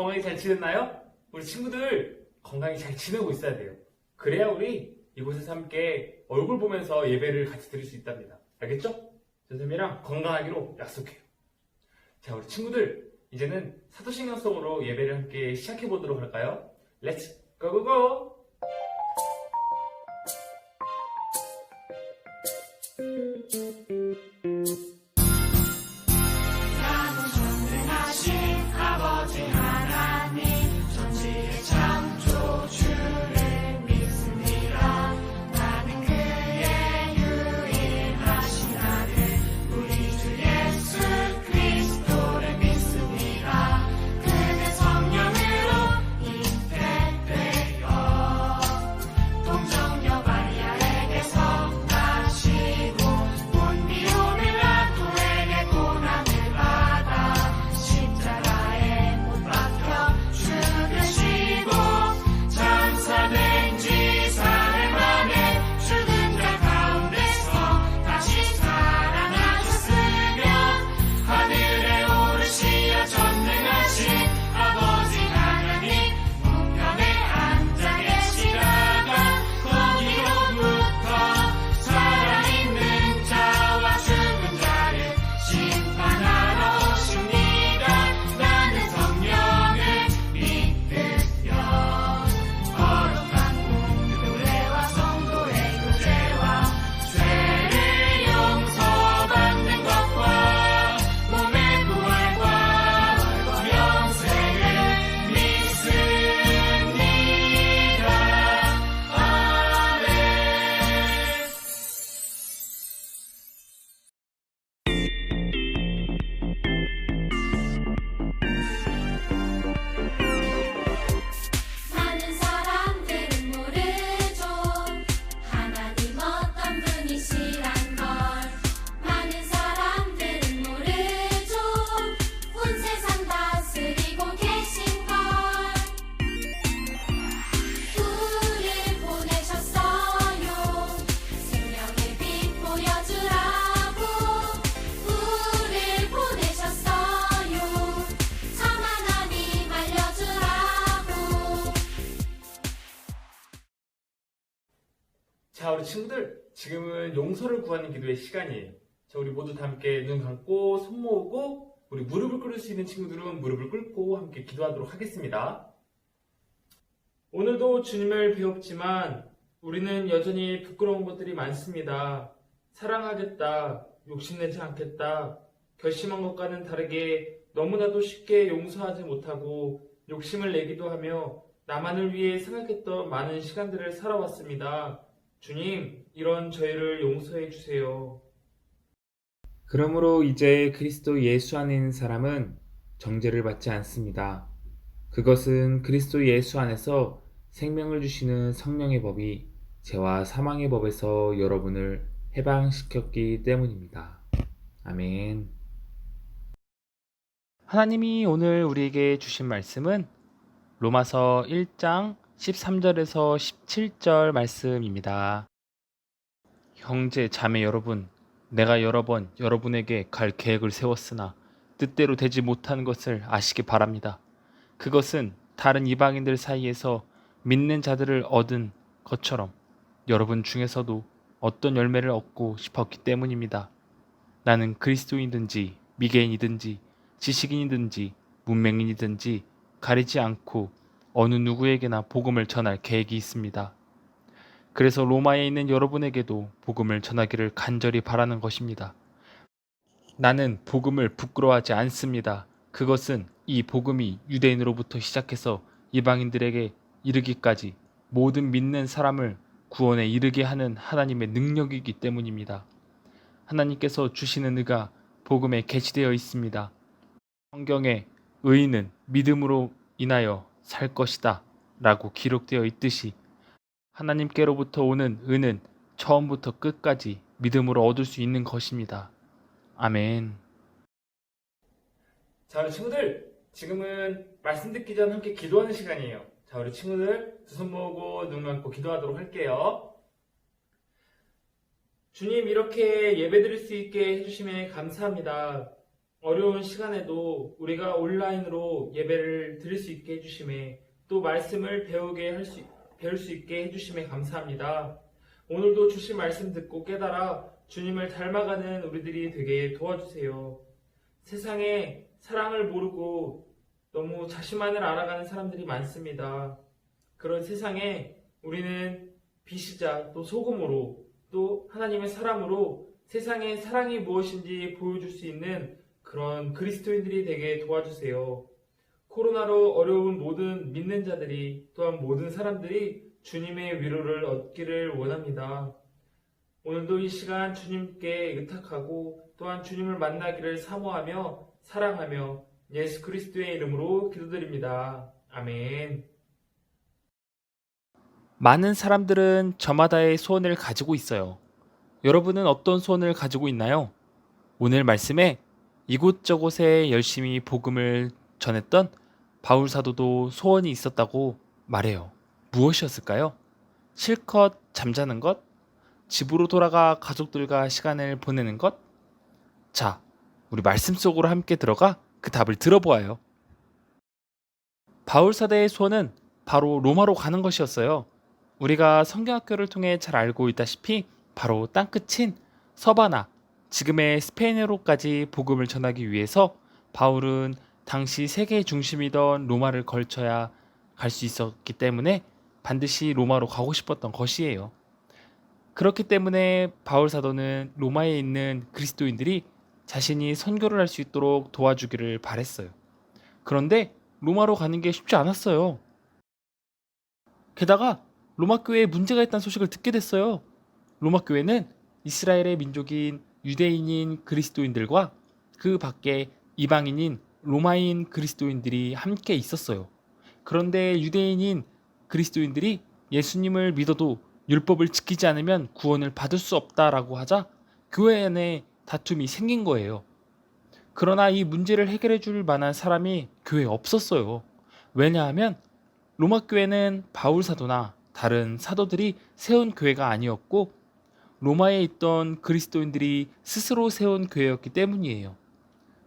건강히 잘 지냈나요? 우리 친구들 건강히 잘 지내고 있어야 돼요. 그래야 우리 이곳에서 함께 얼굴 보면서 예배를 같이 드릴 수 있답니다. 알겠죠? 선생님이랑 건강하기로 약속해요. 자, 우리 친구들 이제는 사도신경 속으로 예배를 함께 시작해 보도록 할까요? 렛츠 고고 자, 우리 친구들, 지금은 용서를 구하는 기도의 시간이에요. 자, 우리 모두 다 함께 눈 감고 손 모으고 우리 무릎을 꿇을 수 있는 친구들은 무릎을 꿇고 함께 기도하도록 하겠습니다. 오늘도 주님을 배웠지만 우리는 여전히 부끄러운 것들이 많습니다. 사랑하겠다, 욕심내지 않겠다, 결심한 것과는 다르게 너무나도 쉽게 용서하지 못하고 욕심을 내기도 하며 나만을 위해 생각했던 많은 시간들을 살아왔습니다. 주님, 이런 저희를 용서해 주세요. 그러므로 이제 그리스도 예수 안에 있는 사람은 정죄를 받지 않습니다. 그것은 그리스도 예수 안에서 생명을 주시는 성령의 법이 죄와 사망의 법에서 여러분을 해방시켰기 때문입니다. 아멘. 하나님이 오늘 우리에게 주신 말씀은 로마서 1장 13절에서 17절 말씀입니다. 형제, 자매 여러분, 내가 여러 번 여러분에게 갈 계획을 세웠으나 뜻대로 되지 못한 것을 아시기 바랍니다. 그것은 다른 이방인들 사이에서 믿는 자들을 얻은 것처럼 여러분 중에서도 어떤 열매를 얻고 싶었기 때문입니다. 나는 그리스도인이든지 미개인이든지 지식인이든지 문맹인이든지 가리지 않고 어느 누구에게나 복음을 전할 계획이 있습니다. 그래서 로마에 있는 여러분에게도 복음을 전하기를 간절히 바라는 것입니다. 나는 복음을 부끄러워하지 않습니다. 그것은 이 복음이 유대인으로부터 시작해서 이방인들에게 이르기까지 모든 믿는 사람을 구원에 이르게 하는 하나님의 능력이기 때문입니다. 하나님께서 주시는 의가 복음에 게시되어 있습니다. 성경에 의인은 믿음으로 인하여 살 것이다 라고 기록되어 있듯이 하나님께로부터 오는 의는 처음부터 끝까지 믿음으로 얻을 수 있는 것입니다. 아멘. 자, 우리 친구들, 지금은 말씀 듣기 전 함께 기도하는 시간이에요. 자, 우리 친구들 두 손 모으고 눈 감고 기도하도록 할게요. 주님, 이렇게 예배 드릴 수 있게 해주심에 감사합니다. 어려운 시간에도 우리가 온라인으로 예배를 드릴 수 있게 해주심에 또 말씀을 배우게 할 수, 배울 수 있게 해주심에 감사합니다. 오늘도 주신 말씀 듣고 깨달아 주님을 닮아가는 우리들이 되게 도와주세요. 세상에 사랑을 모르고 너무 자신만을 알아가는 사람들이 많습니다. 그런 세상에 우리는 빛이자 또 소금으로 또 하나님의 사람으로 세상에 사랑이 무엇인지 보여줄 수 있는 그런 그리스도인들이 되게 도와주세요. 코로나로 어려운 모든 믿는 자들이 또한 모든 사람들이 주님의 위로를 얻기를 원합니다. 오늘도 이 시간 주님께 의탁하고 또한 주님을 만나기를 사모하며 사랑하며 예수 그리스도의 이름으로 기도드립니다. 아멘. 많은 사람들은 저마다의 소원을 가지고 있어요. 여러분은 어떤 소원을 가지고 있나요? 오늘 말씀에 이곳저곳에 열심히 복음을 전했던 바울 사도도 소원이 있었다고 말해요. 무엇이었을까요? 실컷 잠자는 것? 집으로 돌아가 가족들과 시간을 보내는 것? 자, 우리 말씀 속으로 함께 들어가 그 답을 들어보아요. 바울 사대의 소원은 바로 로마로 가는 것이었어요. 우리가 성경학교를 통해 잘 알고 있다시피 바로 땅끝인 서바나, 지금의 스페인어로까지 복음을 전하기 위해서 바울은 당시 세계의 중심이던 로마를 걸쳐야 갈 수 있었기 때문에 반드시 로마로 가고 싶었던 것이에요. 그렇기 때문에 바울 사도는 로마에 있는 그리스도인들이 자신이 선교를 할 수 있도록 도와주기를 바랬어요. 그런데 로마로 가는 게 쉽지 않았어요. 게다가 로마 교회에 문제가 있다는 소식을 듣게 됐어요. 로마 교회는 이스라엘의 민족인 유대인인 그리스도인들과 그 밖에 이방인인 로마인 그리스도인들이 함께 있었어요. 그런데 유대인인 그리스도인들이 예수님을 믿어도 율법을 지키지 않으면 구원을 받을 수 없다라고 하자 교회 안에 다툼이 생긴 거예요. 그러나 이 문제를 해결해 줄 만한 사람이 교회에 없었어요. 왜냐하면 로마 교회는 바울 사도나 다른 사도들이 세운 교회가 아니었고 로마에 있던 그리스도인들이 스스로 세운 교회였기 때문이에요.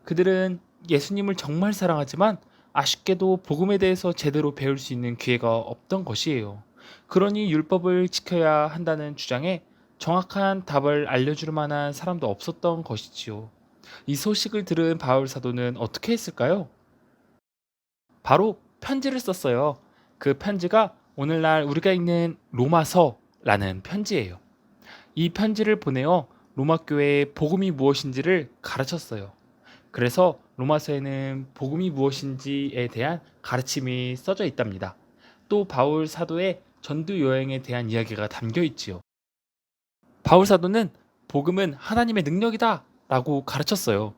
그들은 예수님을 정말 사랑하지만 아쉽게도 복음에 대해서 제대로 배울 수 있는 기회가 없던 것이에요. 그러니 율법을 지켜야 한다는 주장에 정확한 답을 알려줄 만한 사람도 없었던 것이지요. 이 소식을 들은 바울 사도는 어떻게 했을까요? 바로 편지를 썼어요. 그 편지가 오늘날 우리가 읽는 로마서라는 편지예요. 이 편지를 보내어 로마 교회에 복음이 무엇인지를 가르쳤어요. 그래서 로마서에는 복음이 무엇인지에 대한 가르침이 써져 있답니다. 또 바울 사도의 전도 여행에 대한 이야기가 담겨 있지요. 바울 사도는 복음은 하나님의 능력이다 라고 가르쳤어요.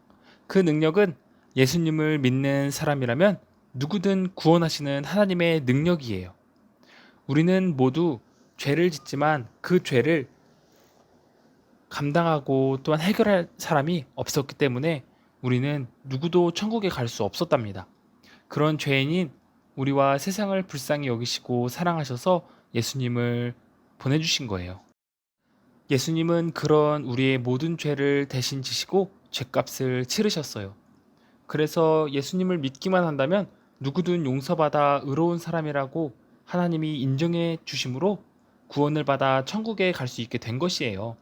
그 능력은 예수님을 믿는 사람이라면 누구든 구원하시는 하나님의 능력이에요. 우리는 모두 죄를 짓지만 그 죄를 감당하고 또한 해결할 사람이 없었기 때문에 우리는 누구도 천국에 갈 수 없었답니다. 그런 죄인인 우리와 세상을 불쌍히 여기시고 사랑하셔서 예수님을 보내주신 거예요. 예수님은 그런 우리의 모든 죄를 대신 지시고 죄값을 치르셨어요. 그래서 예수님을 믿기만 한다면 누구든 용서받아 의로운 사람이라고 하나님이 인정해 주심으로 구원을 받아 천국에 갈 수 있게 된 것이에요.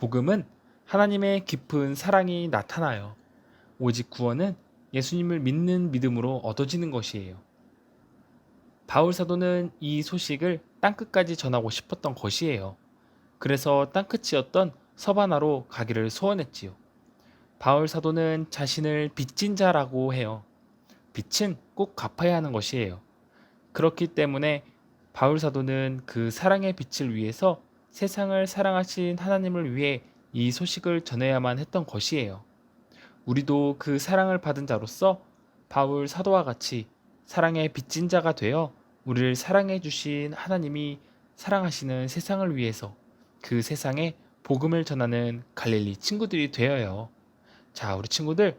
복음은 하나님의 깊은 사랑이 나타나요. 오직 구원은 예수님을 믿는 믿음으로 얻어지는 것이에요. 바울 사도는 이 소식을 땅끝까지 전하고 싶었던 것이에요. 그래서 땅끝이었던 서바나로 가기를 소원했지요. 바울 사도는 자신을 빚진 자라고 해요. 빚은 꼭 갚아야 하는 것이에요. 그렇기 때문에 바울 사도는 그 사랑의 빛을 위해서 세상을 사랑하신 하나님을 위해 이 소식을 전해야만 했던 것이에요. 우리도 그 사랑을 받은 자로서 바울 사도와 같이 사랑의 빚진 자가 되어 우리를 사랑해 주신 하나님이 사랑하시는 세상을 위해서 그 세상에 복음을 전하는 갈릴리 친구들이 되어요. 자, 우리 친구들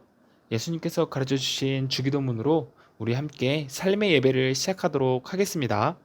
예수님께서 가르쳐 주신 주기도문으로 우리 함께 삶의 예배를 시작하도록 하겠습니다.